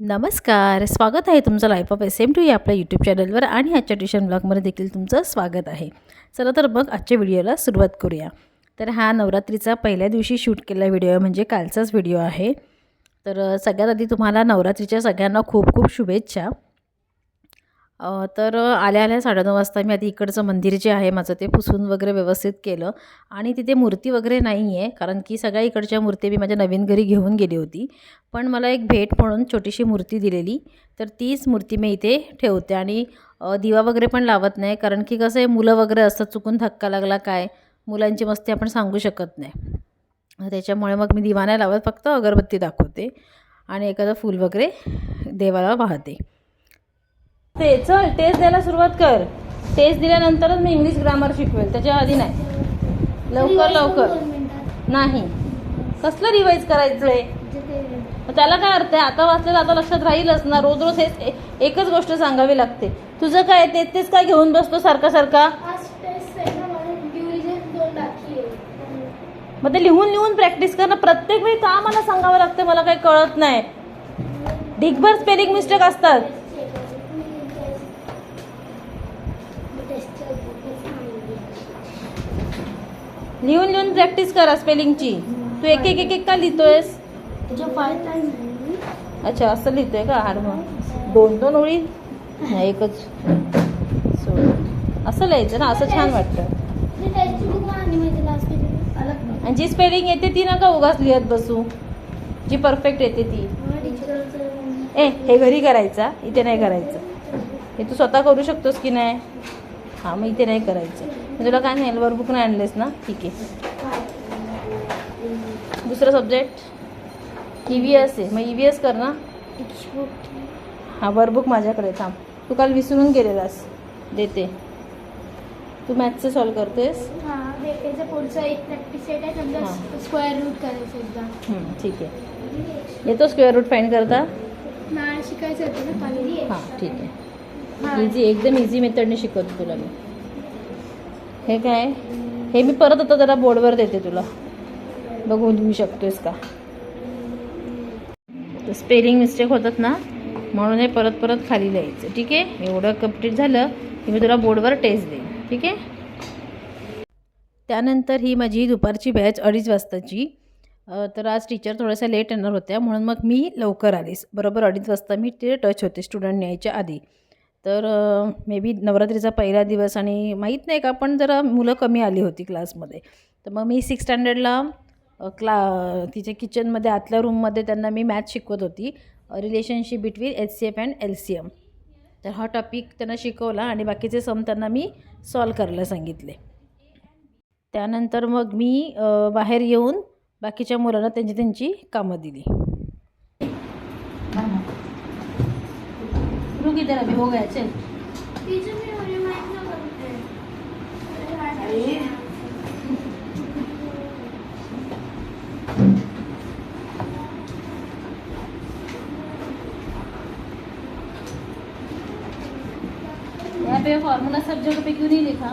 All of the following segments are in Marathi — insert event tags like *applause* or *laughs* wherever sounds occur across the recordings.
नमस्कार स्वागत आहे तुमचं life of S M two या आपल्या यूट्यूब चॅनलवर आणि आजच्या ट्युशन ब्लॉगमध्ये देखील तुमचं स्वागत आहे. चला तर मग आजच्या व्हिडिओला सुरुवात करूया. तर हा नवरात्रीचा पहिल्या दिवशी शूट केलेला व्हिडिओ आहे म्हणजे कालचाच व्हिडिओ आहे. तर सगळ्यात आधी तुम्हाला नवरात्रीच्या सगळ्यांना खूप खूप शुभेच्छा. तर आल्या आल्या साडेनऊ वाजता मी आधी इकडचं मंदिर जे आहे माझं ते पुसून वगैरे व्यवस्थित केलं. आणि तिथे मूर्ती वगैरे नाही आहे कारण की सगळ्या इकडच्या मूर्ती मी माझ्या नवीन घरी घेऊन गेली होती. पण मला एक भेट म्हणून छोटीशी मूर्ती दिलेली तर तीच मूर्ती मी इथे ठेवते. आणि दिवा वगैरे पण लावत नाही कारण की कसं आहे मुलं वगैरे असतात चुकून धक्का लागला काय मुलांची मस्ती आपण सांगू शकत नाही. त्याच्यामुळे मग मी दिवा नाही लावत फक्त अगरबत्ती दाखवते आणि एखादं फूल वगैरे देवाला वाहते. ते चल टेस्ट द्यायला सुरुवात कर. टेस्ट दिल्यानंतरच मी इंग्लिश ग्रामर शिकवेल त्याच्या आधी नाही. लवकर लवकर. नाही. कसलं रिवाईज करायचं आहे त्याला काय अर्थ आहे? आता वाचलेलं आता लक्षात राहीलच ना. रोज रोज हेच एकच गोष्ट सांगावी लागते. तुझं काय ते तेच काय घेऊन बसतो सारखा सारखा? मग ते लिहून लिहून प्रॅक्टिस करणं प्रत्येक वेळी का मला सांगावं लागतं मला काही कळत नाही. ढिगभर स्पेलिंग मिस्टेक असतात. लिहून लिहून प्रॅक्टिस करा स्पेलिंगची तू एक एक एक एक का लिहितोयस? अच्छा असं लिहितोय का? हाड मग. दोन दोन ओळी? नाही एकच. असं लिहायचं ना असं छान वाटतं. आणि जी स्पेलिंग येते ती नका उगाच लिहत बसू. जी परफेक्ट येते ती. ए हे घरी करायचा इथे नाही करायचं. हे तू स्वतः करू शकतोस की नाही? हां मग इथे नाही करायचं. तुला काय नाही वर्कबुक नाही आणलेस ना? ठीक आहे. दुसरा सब्जेक्ट ई व्ही एस आहे. मग ई व्ही एस कर ना. हा वर्कबुक माझ्याकडे थांब. तू काल विसरून गेलेलास. देते. तू मॅथचं सॉल्व करतेस. पुढचा एक प्रॅक्टिस सेट आहे समजा हां. स्क्वेअर रूट करायचं एकदा ठीक आहे. येतो स्क्वेअर रूट फाईंड करता? हां ठीक आहे. हां. इझी एकदम इझी मेथडने शिकवते तुला मी. हे काय? हे मी परत आता जरा बोर्डवर देते तुला. बघून लिहू शकतोयस का? स्पेलिंग मिस्टेक होतात ना म्हणून हे परत परत खाली लिहायचं. ठीक आहे? एवढं कंप्लीट झालं की मी तुला बोर्डवर टेस्ट देईन. ठीक आहे? त्यानंतर ही माझी दुपारची बॅच अडीच वाजताची. तर आज टीचर थोड्याशा लेट येणार होत्या म्हणून मग मी लवकर आलीस. बरोबर अडीच वाजता मी ते टच होते स्टुडंट न्यायच्या आधी. तर मे बी नवरात्रीचा पहिला दिवस आणि माहीत नाही का पण जरा मुलं कमी आली होती क्लासमध्ये. तर मग मी सिक्स स्टँडर्डला क्ला तिच्या किचनमध्ये आतल्या रूममध्ये त्यांना मी मॅथ शिकवत होती. Relationship between H C F and L C M तर हा टॉपिक त्यांना शिकवला आणि बाकीचे सम त्यांना मी सॉल्व करायला सांगितले. त्यानंतर मग मी बाहेर येऊन बाकीच्या मुलांना त्यांची त्यांची कामं दिली. रुक इधर अभी हो गया चल यहाँ पे फॉर्मूला सब जगह पे क्यों नहीं लिखा?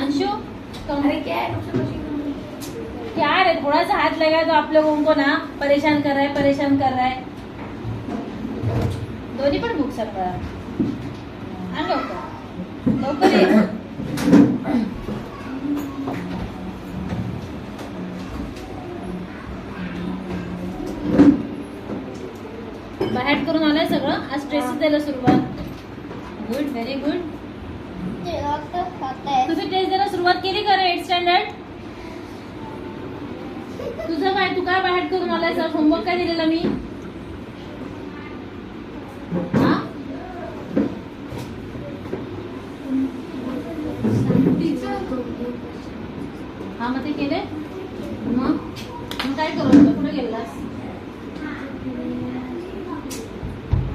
अंशु? कम अरे क्या है सबसे बची थोड़ा सा हाथ लगा तो आप लोगों को ना. परेशान कर रहा है परेशान कर रहा है. दोन्ही पण बुक सर आण लवकर. लवकर ये. बाहेर करून आलाय सगळं. आज स्ट्रेस द्यायला सुरुवात गुड व्हेरी गुड तुम्ही टेस्ट द्यायला सुरुवात केली का रे एट स्टँडर्ड तुझं काय तू काय बाहेर सर होमवर्क काय दिलेला मी? हा? मग ते केले? मग? मग काय करू? आता? कुठे गेलास?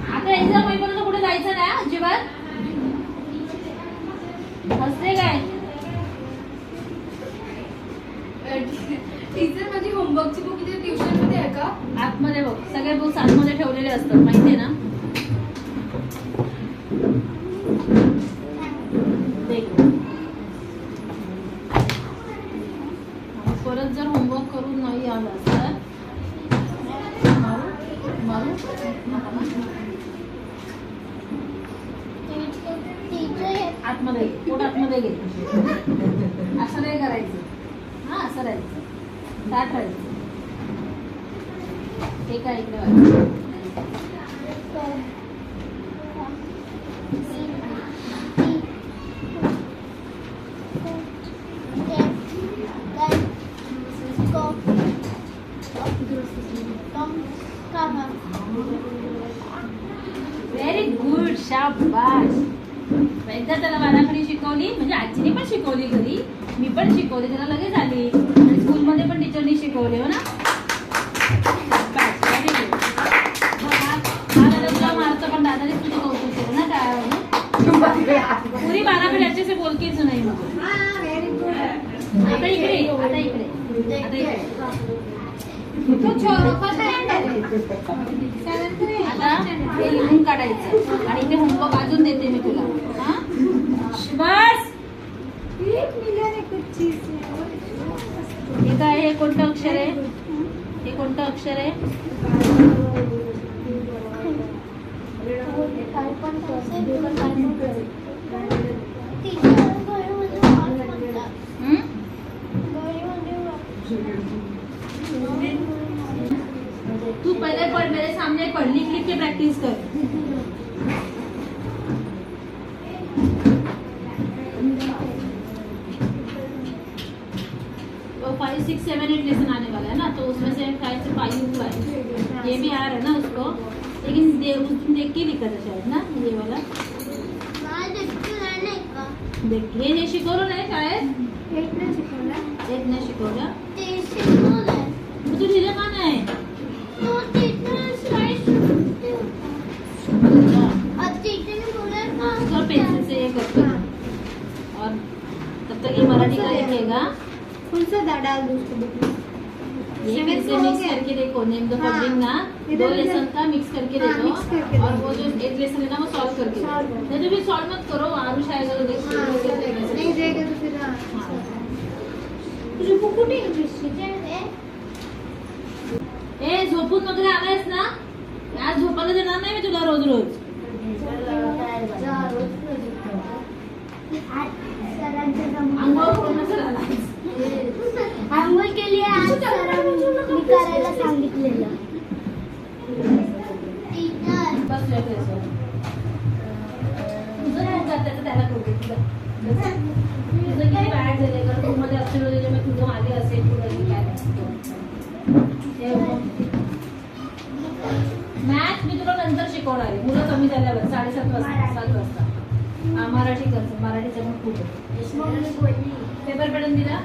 आता एक्झाम होईपर्यंत कुठे जायचं नाही अजिबात? आतमध्ये पोट आतमध्ये घे. असं नाही करायचं. हा असं राहायचं. दाट राहायचं. ते काय इकडे वाजतं. व्हेरी गुड शाबाश एकदा त्याला बाराखडी शिकवली म्हणजे आजीने पण शिकवली घरी मी पण शिकवली त्याला लगेच आली. आणि स्कूलमध्ये पण टीचरनी शिकवले हो ना? मारतो पण दादाने तुझं कौतुक केलं ना काय पुरी बाराखडी अच्छे से बोलकीच नाही मग. आता इकडे आता इकडे आता इकडे आता. हे लिहून काढायचं. आणि ते होमवर्क अजून देते मी तुला. हा? बस. हे काय हे कोणतं अक्षर आहे? हे कोणतं अक्षर आहे? हं? तू पहले पढ़ मेरे सामने पढ़ लिख लिख के प्रैक्टिस कर five six seven eight lesson आने वाला है ना तो उसमें से शायद से फाइव हुआ है ये भी आ रहा है ना उसको लेकिन दे, उसमें देख के लिखा था शायद ना ये वाला? देख हे हे शिकवलं नाही शाळेत एक नाही शिकवलं मग तू लिहिलं का नाही और पेंसिल से ये करते हैं। और तब तक ये मराठी का लिखेगा ये फिर से मिक्स करके देखो नेम द फॉलोइंग ना दो लेसन का मिक्स करके देखो और। वो जो एक लेसन है ना वो सॉल्व करके। नहीं तो फिर सॉल्व मत करो आरुष आएगा तो देख नहीं देगा तो फिर हाँ ए झोपून वगैरे आलायस ना? आज झोपायला देणार नाही मी तुला रोज रोज. आंघोळ सरांनी मी करायला सांगितलेलं. तुझं मग असेल मॅथ मी तुला नंतर शिकवणार आहे. मुलं कमी झाल्यावर साडेसात वाजता सात वाजता. मराठी करतो. मराठीचं पण खूप पेपर पॅटर्न दिला?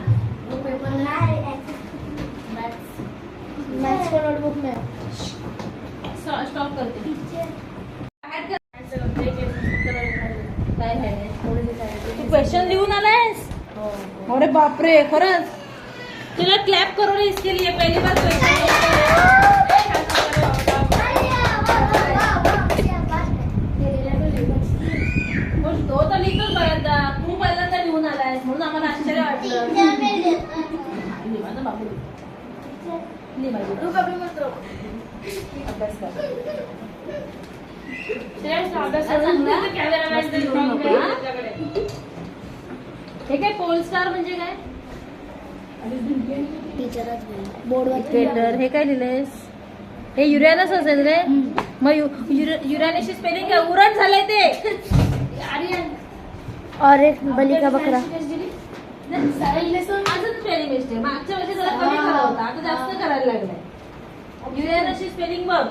तू क्वेश्चन लिहून आलायस? अरे बापरे खरंच. तुला क्लॅप करो रे इसके लिए पहली बार क्वेश्चन तो तर लिहितोच बऱ्याचदा तू पहिल्यांदा लिहून आलायस म्हणून आम्हाला आश्चर्य वाटलं. माझा बाबू तू कभी अभ्यास कर. हे काय पोल स्टार म्हणजे काय? इक्वेटर हे काय लिहिलेस हे युरॅनस असेल रे. मग युरॅनसची स्पेलिंग काय? उरण झालंय ते. और एक बलि का बकरा. अजून स्पेलिंग मिस्टेक मागच्या वर्षी जरा कमी करा होता. आता जास्त करायला लागलाय. स्पेलिंग बघ.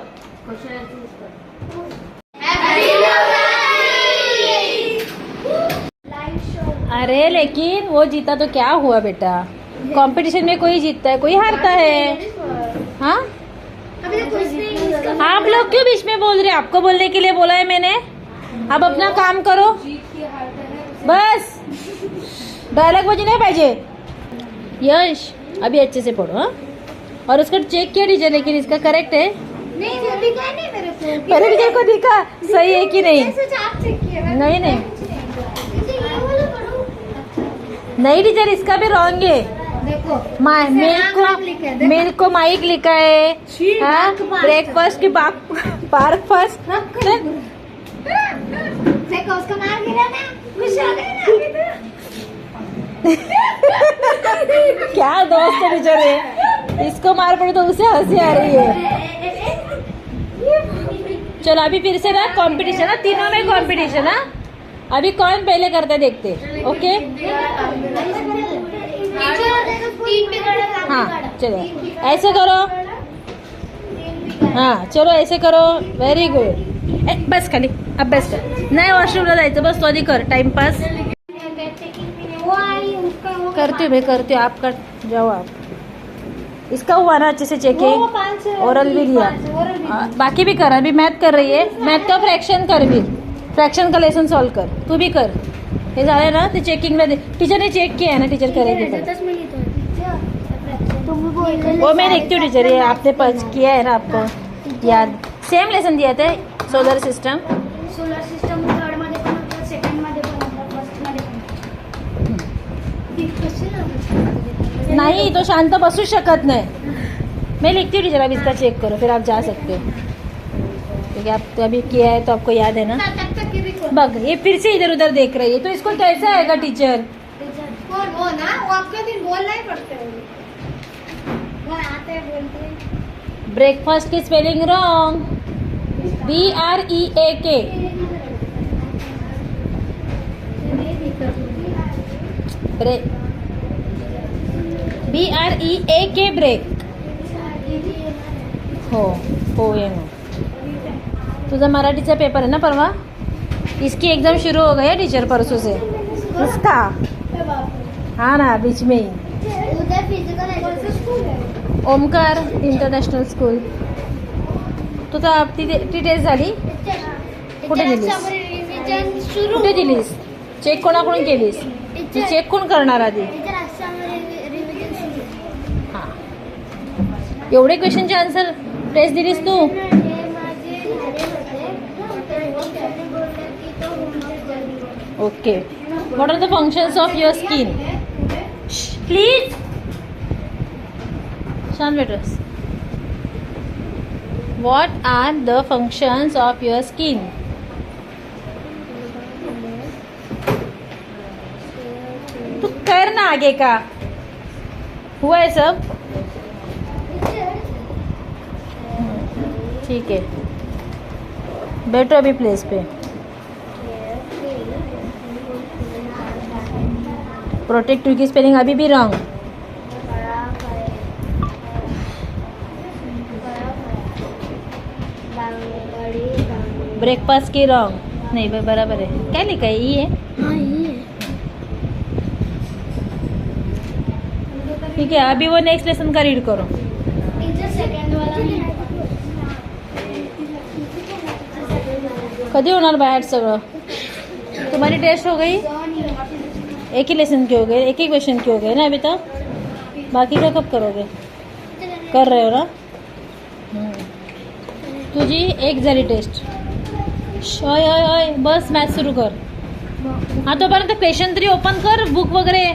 अरे लेकिन वो जीता तो क्या हुआ बेटा? कंपटीशन में कोई जीतता है कोई हारता है। हाँ? नहीं आप लोग क्यों बीच में बोल रहे हैं? आपको बोलने के लिए बोला है मैंने। अब अपना काम करो। बस। डायलॉग मुझे नहीं पाहिजे यश अभी अच्छे से पढ़ो हाँ? और उसको चेक किया टीचर लेकिन इसका करेक्ट है। नहीं वो दिखा नहीं मेरे को। पहले टीचर को दिखा? सही है कि नहीं? नहीं नहीं। नहीं टीचर इसका भी रॉन्ग है। देखो है, को। मिल्क को माइक लिखा है। हाँ? ब्रेकफास्ट की ब्रेकफास्ट देखो उसका मार गिरा ना। खुश हो गए ना तो। *laughs* क्या दोस्त है टीचर है इसको मार पड़े तो उसे हँसी आ रही है। चलो अभी फिर से ना कंपटीशन है तीनों में कंपटीशन है। अभी कौन पहले करते देखते ओके? हाँ चलो। ऐसे करो। हाँ चलो ऐसे करो। व्हेरी गुड बस खाली। अभ्यास कर। नाही वॉशरूमला जायचं बस तो आधी कर. टाइमपास करती हूँ मैं करती हूँ. आप कर. जाओ आप. इसका हुआ ना अच्छे से चेकिंग ओरल भी लिया. बाकी भी कर. अभी मैथ कर रही है. मैथ का फ्रॅक्शन कर भी. फ्रॅक्शन का लेसन सॉल्व कर। तू भी कर। हे झालं ना? ते चेकिंगला दे। टीचरने चेक किया है ना टीचर करेगी वो मैं देखती हूँ टीचर ये आपने पढ़ किया है ना आपको। याद। सेम लेसन दिया था सोलर सिस्टम सोलर सिस्टम? नहीं तो शांत बसू शकत नहीं। मैं लिखती हूँ टीचर अब इसका चेक करो फिर आप जा सकते हो। क्योंकि आप तो अभी किया है तो आपको याद है ना? कोण? बग ये फिर से इधर उधर देख रही है तो इसको कैसे आएगा टीचर वो ना वो आपके दिन बोलना ही पड़ता वो आते हैं बोलते हैं। ब्रेकफास्ट की spelling wrong B R E A K break B R E A K break हो हो ये ना तुझा मराठीचा पेपर है ना परवा? इसकी एग्जाम शुरू हो गई है टीचर परसों से. इसका हाँ ना बीच में ही. ओमकार इंटरनॅशनल स्कूल तू तर ती ती टेस्ट झाली? कुठे दिलीस? कुठे दिलीस? चेक कोणाकडून केलीस? ती चेक कोण करणार आधी? हां. एवढे क्वेश्चनचे आन्सर टेस्ट दिलीस तू हे माझे झाले होते तर त्यांनी बोलले की तो homework करू. Okay what are the functions of your skin please शांत bats what are the functions of your skin तू कर ना आगे का। हुआ है सब? ठीक है। बैठो अभी प्लेस पे। प्रोटेक्ट की स्पेलिंग अभी भी रॉन्ग ब्रेकफास्ट की रॉन्ग नहीं ब- बराबर है. क्या लिखा है? ई है ठीक है अभी वो नेक्स्ट लेसन का रीड करो. कधी होणार बाहेर सगळं? तुम्हारी टेस्ट हो गई? एक ही लेसन के हो गए एक ही क्वेश्चन के हो गए ना अभी तक? बाकी का कब करोगे? कर रहे हो ना? तुझी एक झाली टेस्ट श- अय अय बस मॅथ सुरू कर। हा तोपर्यंत क्वेश्चन तरी ओपन कर बुक वगैरे.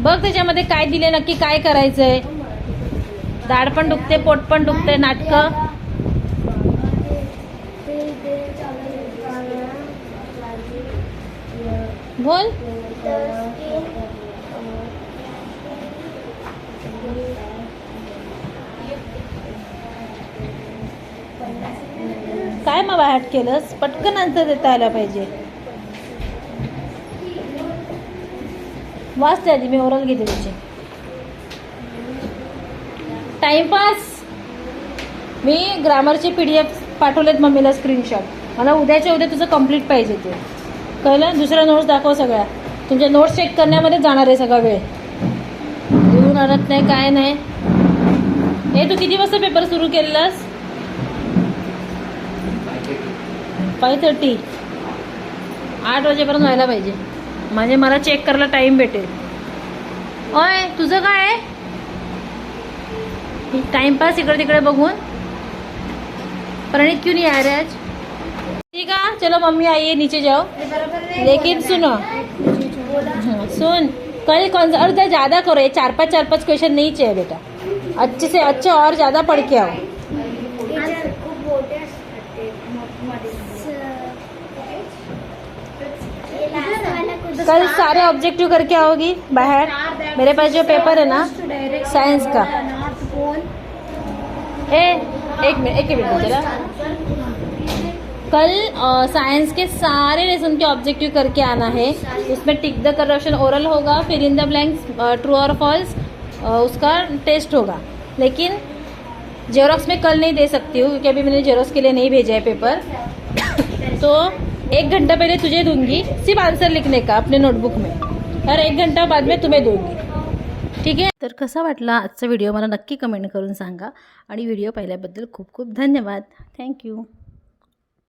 बघ त्याच्यामध्ये काय दिले नक्की काय करायचंय. दाढ पण दुखते पोट पण दुखते नाटकं. बोल. काय मग बाहेर केलंस? पटकन आन्सर देता आला पाहिजे. वाचते आधी मी ओरल घेते तुझे. टाइमपास मी ग्रामरचे पी डी एफ पाठवलेत मम्मीला स्क्रीनशॉट मला उद्याच्या उद्या तुझं कंप्लीट पाहिजे ते. कळलं? दुसऱ्या नोट्स दाखव सगळ्या. तुमच्या नोट्स चेक करण्यामध्ये जाणार आहे सगळा वेळ. येऊन आणत नाही काय नाही. हे तू किती वाजता पेपर सुरू केलेलास फाय थर्टी आठ वाजेपर्यंत व्हायला पाहिजे. म्हणजे मला चेक करायला टाईम भेटेल. होय तुझं काय आहे? टाईमपास इकडे तिकडे बघून. प्रणित क्यों नहीं आ रहा आज ठीक है चलो मम्मी आइए नीचे जाओ लेकिन सुनो. सुन, कल कौन सा और इधर ज़्यादा करो, ये चार पाँच चार पाँच क्वेश्चन नहीं चाहिए बेटा। अच्छे से अच्छे और ज़्यादा पढ़ के आओ। ते कल सारे ऑब्जेक्टिव करके आओगी, बाहर। मेरे पास जो पेपर है ना साइंस का। ए, एक मिनट एक मिनट, जरा। कल साइंस के सारे लेसन के ऑब्जेक्टिव करके आना है। उसमें टिक द करप्शन ओरल होगा फिर इन द ब्लैंक्स ट्रू और फॉल्स उसका टेस्ट होगा। लेकिन जेरोक्स में कल नहीं दे सकती हूँ, क्योंकि अभी मैंने जेरोक्स के लिए नहीं भेजा है पेपर *coughs* तो एक घंटा पहले तुझे दूँगी, सिर्फ़ आंसर लिखने का, अपने नोटबुक में। और एक घंटा बाद में तुम्हें दूँगी। ठीक है? तर कसा वाटला आजचा व्हिडिओ मला नक्की कमेंट करून सांगा. आणि व्हिडिओ पाहिल्याबद्दल खूप खूप धन्यवाद. थँक्यू